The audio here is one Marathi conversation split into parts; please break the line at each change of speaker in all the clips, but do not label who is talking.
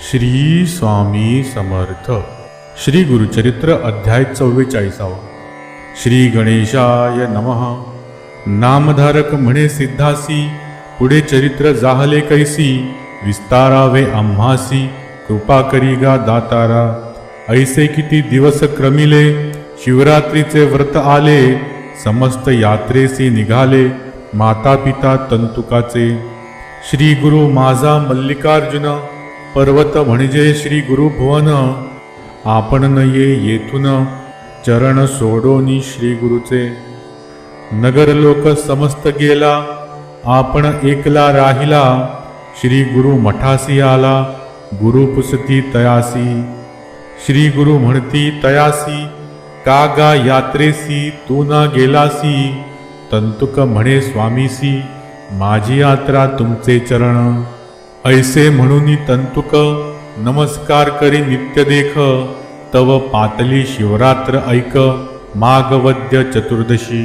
श्री स्वामी समर्थ. श्री गुरुचरित्र अध्याय चव्वेचाळीसावा. श्री गणेशाय नमः. नामधारक म्हणे सिद्धासी पुढे चरित्र जाहले कैसी विस्तारावे आम्हासी कृपा करी गा दातारा. ऐसे किती दिवस क्रमिले शिवरात्रीचे व्रत आले समस्त यात्रेसी निघाले माता पिता तंतुकाचे. श्री गुरु माझा मल्लिकार्जुन पर्वत म्हणजे श्री गुरुभुवन. आपण न ये येथून चरण सोडोनी श्री गुरुचे. नगर लोक समस्त गेला आपण एकला राहिला. श्री गुरु मठासी आला गुरु पुसती तयासी. श्री गुरु म्हणती तयासी का गा यात्रेसी तू ना गेलासी. तंतुक म्हणे स्वामीसी माझी यात्रा तुमचे चरण. ऐसे म्हणून तंतुक नमस्कार करी नित्य देख तव पातली शिवरात्र ऐक माघवद्य चतुर्दशी.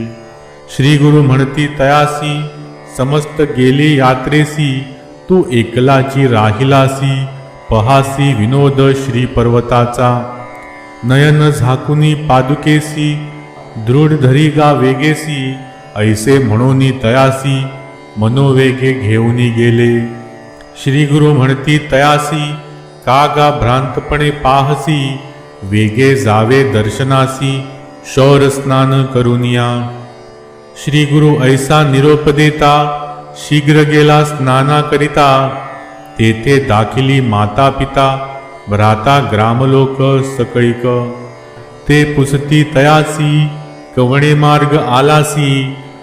श्री गुरु म्हणती तयासी समस्त गेली यात्रेसी तू एकलाची राहिलासी पहासी विनोद श्री पर्वताचा नयन झाकुनी पादुकेसी दृढ धरी गा वेगेसी ऐसे म्हणून तयासी मनोवेगे घेऊनी गेले. श्री गुरु म्हणती तयासी का गा भ्रांतपणे पाहसी वेगे जावे दर्शनासी शौर स्नान करुनिया। श्री गुरु ऐसा निरोप देता शीघ्र गेला स्नानाकरिता तेथे दाखिली माता पिता भ्राता ग्रामलोक सकळीक। ते पुसती तयासी कवणे मार्ग आलासी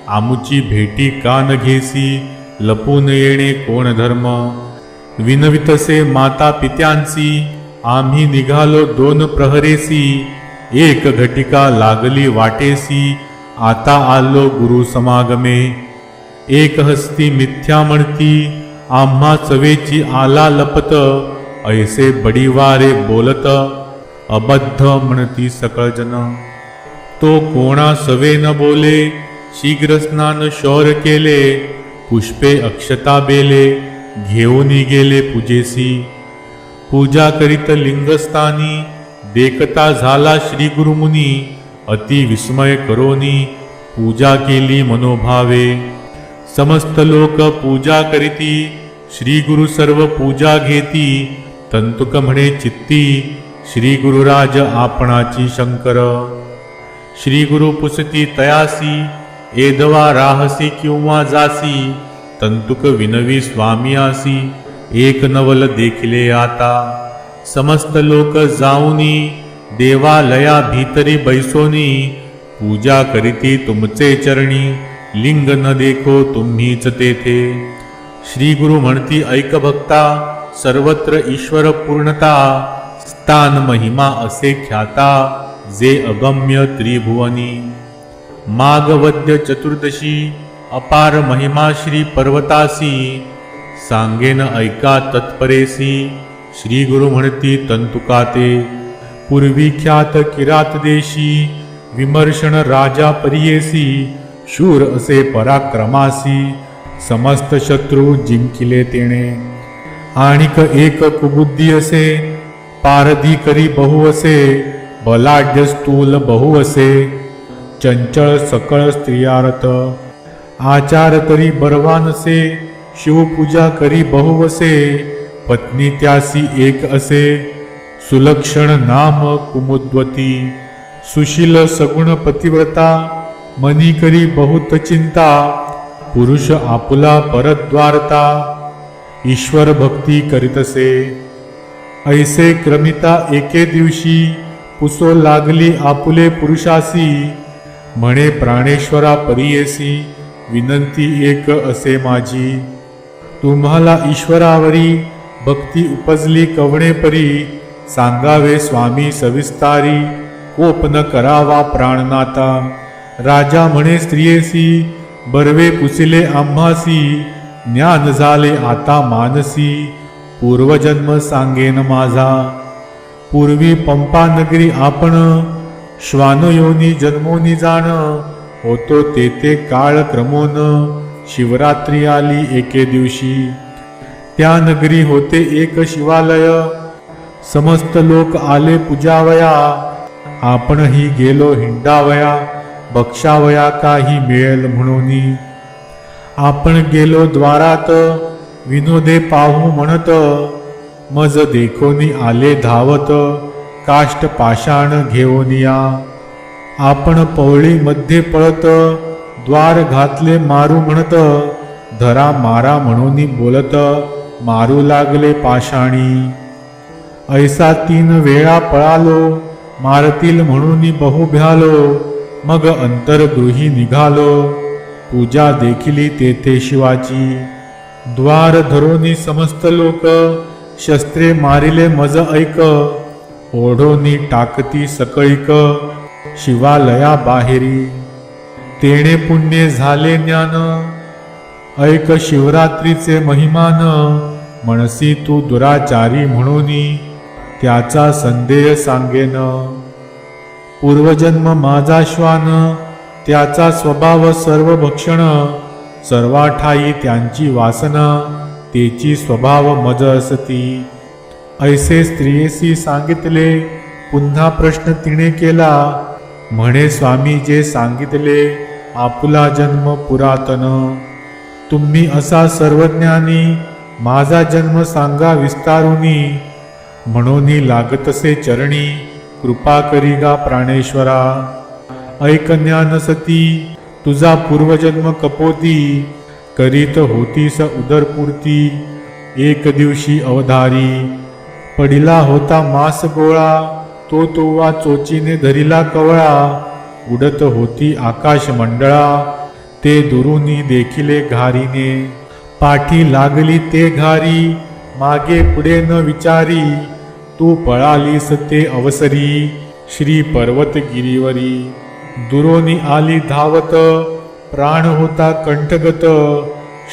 आमुची भेटी का न घेसी। लपून येणे कोण धर्म? विनवितसे माता पित्यांची आम्ही निघालो दोन प्रहरेसी एक घटिका लागली वाटेसी आता आलो गुरु समागमे. एक हस्ती मिथ्या म्हणती आम्हा चवेची आला लपत ऐसे बडीवारे बोलत अबद्ध म्हणती सकळजन तो कोणा सवे न बोले शीघ्र स्नान शौर केले पुष्पे अक्षता बेले घेऊन गेले पूजेसी. पूजा करीत लिंगस्थानी देखता झाला श्री गुरुमुनी अति विस्मय करोनी पूजा केली मनोभावे. समस्त लोक पूजा करीती श्री गुरु सर्व पूजा घेती. तंतुक म्हणे चित्ती श्री गुरुराज आपणाची शंकर. श्री गुरु पुसती तयासी एदवा राहसी किंवा जासी तंतुक विनवी स्वामी आसी एक नवल देखिले आता. समस्त लोक जाऊनी देवालया भीतरी बैसोनी पूजा करीती तुमचे चरणी लिंग न देखो तुम्हीच तेथे. श्री गुरु म्हणती ऐक भक्ता सर्वत्र ईश्वर पूर्णता स्थान महिमा असे ख्याता जे अगम्य त्रिभुवनी. मागवद्य चतुर्दशी, अपार महिमा श्री पर्वतासी, सांगेन ऐका तत्परेसी, श्री गुरु म्हणती तंतुकाते, पूर्वी ख्यात किरात देशी, विमर्शन राजा परियेसी, शूर असे पराक्रमासी, समस्त शत्रू जिंकिले तेणे. आणिक एक कुबुद्धी असे, पारधी करी बहु असे, बलाढ्य स्थूल बहु असे चंचळ सकळ स्त्रियारत आचार करी बरवानसे शिवपूजा करी बहुवसे पत्नी त्यासी एक असे। सुलक्षण नाम कुमुद्वती सुशील सगुण पतिव्रता मनी करी बहुत चिंता पुरुष आपुला परद्वारता ईश्वर भक्ती करीतसे। ऐसे क्रमिता एके दिवशी पुसो लागली आपुले पुरुषासी। म्हणे प्राणेश्वरा परियेसी विनंती एक असे माझी. तुम्हाला ईश्वरावरी भक्ती उपजली कवणे परी सांगावे स्वामी सविस्तारी कोपन करावा प्राणनाता राजा म्हणे स्त्रियेसी बर्वे पुसिले आम्हासी ज्ञान झाले आता मानसी पूर्वजन्म सांगेन माझा. पूर्वी पंपा नगरी आपण श्वानयोनी जन्मोनी जाण होतो तेथे काळ क्रमोन शिवरात्री आली एके दिवशी. त्या नगरी होते एक शिवालय समस्त लोक आले पूजावया. आपणही गेलो हिंडावया बक्षावया काही मिळेल म्हणून. आपण गेलो द्वारात विनोदे पाहू म्हणत मज देखोनी आले धावत. काष्ट पाषाण घेऊन या. आपण पवळी मध्ये पळत द्वार घातले मारू म्हणत धरा मारा म्हणून बोलत मारू लागले पाषाणी. ऐसा तीन वेळा पळालो मारतील म्हणून बहु भ्यालो मग अंतरगृही निघालो. पूजा देखिली तेथे शिवाची. द्वार धरोनी समस्त लोक शस्त्रे मारिले मज ऐक ओढोनी टाकती सकळीक शिवालया बाहेरी. तेणे पुण्य झाले ज्ञान ऐक शिवरात्रीचे महिमान म्हणसी तू दुराचारी म्हणून त्याचा संदेह सांगेन. पूर्वजन्म माझा श्वान त्याचा स्वभाव सर्व भक्षण सर्वाठाई त्यांची वासना तेची स्वभाव मज असती. ऐसे स्त्रियेशी सांगितले पुन्हा प्रश्न तिने केला म्हणे स्वामी जे सांगितले आपुला जन्म पुरातन. तुम्ही असा सर्वज्ञानी माझा जन्म सांगा विस्तारुनी. म्हणून लागतसे चरणी कृपा करीगा प्राणेश्वरा. ऐक ज्ञान सती तुझा पूर्वजन्म कपोती करीत होतीस उदरपूर्ती एक दिवशी अवधारी. पडिला होता मास गोळा तो तोवा चोचीने धरिला कवळा उडत होती आकाश मंडळा ते दुरुनी देखिले घारीने. पाठी लागली ते घारी मागे पुढे न विचारी तू पळालीस ते अवसरी श्री पर्वतगिरीवरी. दुरोनी आली धावत प्राण होता कंठगत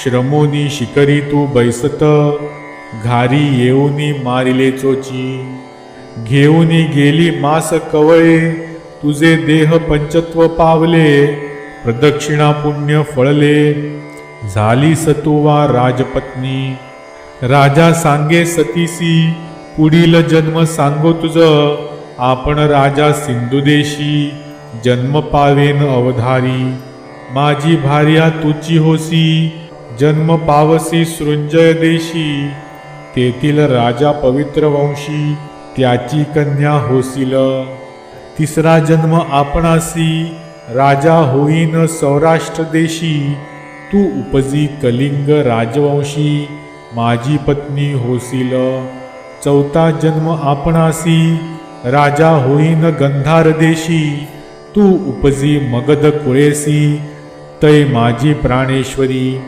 श्रमोनी शिकरी तू बैसत घारी येऊनी मारिले चोची. घेऊनी गेली मास कवळे तुझे देह पंचत्व पावले प्रदक्षिणा पुण्य फळले. झाली सतुवा राजपत्नी राजा सांगे सतीसी पुढील जन्म सांगो तुझ आपण राजा सिंधुदेशी जन्म पावेन अवधारी. माझी भार्या तुची होसी जन्म पावसी सृंजय देशी तेथील राजा पवित्र वंशी त्याची कन्या होसील तिसरा जन्म आपणासी राजा होईन सौराष्ट्र देशी. तू उपजी कलिंग राजवंशी माझी पत्नी होसील चौथा जन्म आपणासी राजा होईन गंधार देशी. तू उपजी मगध कुळेसी तै माझी प्राणेश्वरी.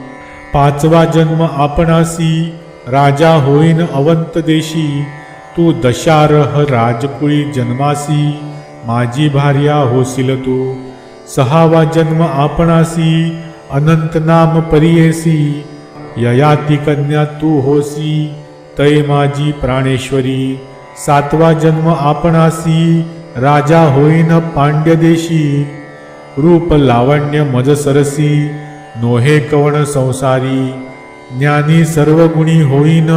पाचवा जन्म आपणासी राजा होईन अवंत देशी तू दशारह राजकुळी जन्मासी माझी भार्या होसील तू. सहावा जन्म आपणासी अनंत नाम परियेसी ययाती कन्या तू होसी तय माझी प्राणेश्वरी. सातवा जन्म आपणासी राजा होईन पांड्यदेशी रूप लावण्य मजसरसी नोहे कवण संसारी. ज्ञानी सर्व गुणी होईन.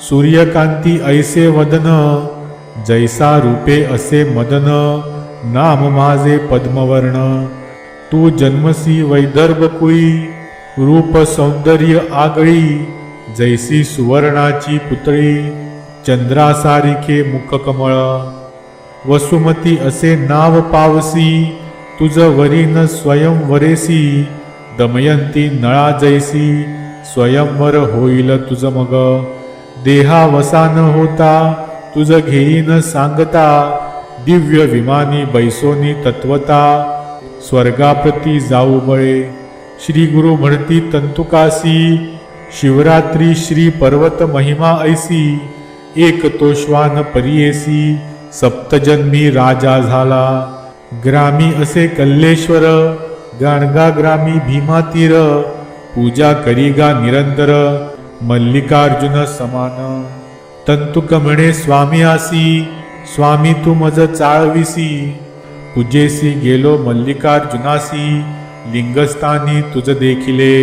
सूर्यकांती ऐसे वदन जैसा रूपे असे मदन. नाम माझे पद्मवर्ण. तू जन्मसी वैदर्भ कुई रूप सौंदर्य आगळी. जैसी सुवर्णाची पुतळी चंद्रासारिखे मुखकमळ. वसुमती असे नाव पावसी तुझ वरीन स्वयंवरेसी दमयंती नळा जैसी स्वयंवर होईल तुझ मग. देहावसा न होता तुझ घेईन सांगता. दिव्य विमानी बैसोनी तत्वता. स्वर्गाप्रती जाऊ बळे. श्री गुरु म्हणती तंतुकासी. शिवरात्री श्री पर्वत महिमा ऐसी. एक तो श्वान परियेसी. सप्तजन्मी राजा झाला. ग्रामी असे कल्लेश्वर. गाणगा ग्रामी भीमातीर. पूजा करीगा निरंतर। मल्लिकार्जुन समान। तंतुक म्हणे स्वामी आसी स्वामी तू मज चाळविसी। पूजेसी गेलो मल्लिकार्जुनासी लिंगस्थानी तुझ देखिले।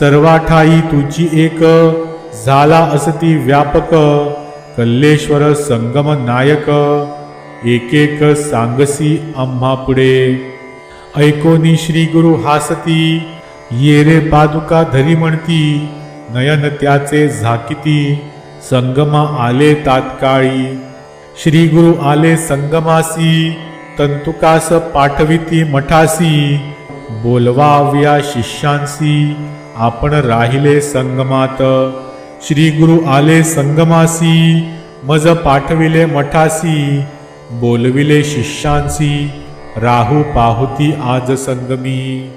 सर्वाठाई तुझी एक झाला असती व्यापक। कल्लेश्वर संगम नायक एकेक सांगसी आम्हा पुढे। ऐकोनी श्री गुरु हासती ये रे पादुका धरी म्हणती नयन त्याचे झाकिती संगमा आले तात्काळी. श्री गुरु आले संगमासी तंतुकास पाठविती मठासी. बोलवाव्या शिष्यांसी आपण राहिले संगमात. श्री गुरु आले संगमासी मज पाठविले मठासी. बोलविले शिष्यांसी राहू पाहुती आज संगमी.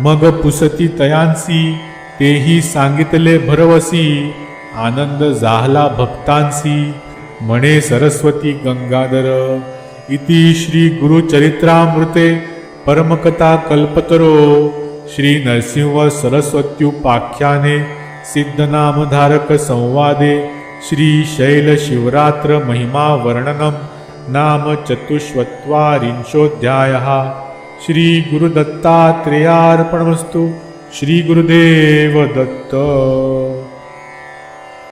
मग पुसती तयांसी तेही सांगितले भरवसी आनंद झाला भक्तांसी. म्हणे सरस्वती गंगाधर इति श्री गुरुचरित्रामृते परमकथा कल्पतरो श्री नरसिंह सरस्वत्युपाख्याने सिद्धनामधारक संवादे. श्री शैल शिवरात्र महिमा वर्णनम नाम चतुष्वत्वारिंशोऽध्यायः. श्रीगुरुदत्तात्रेयार्पणमस्तु। श्रीगुरुदेव दत्त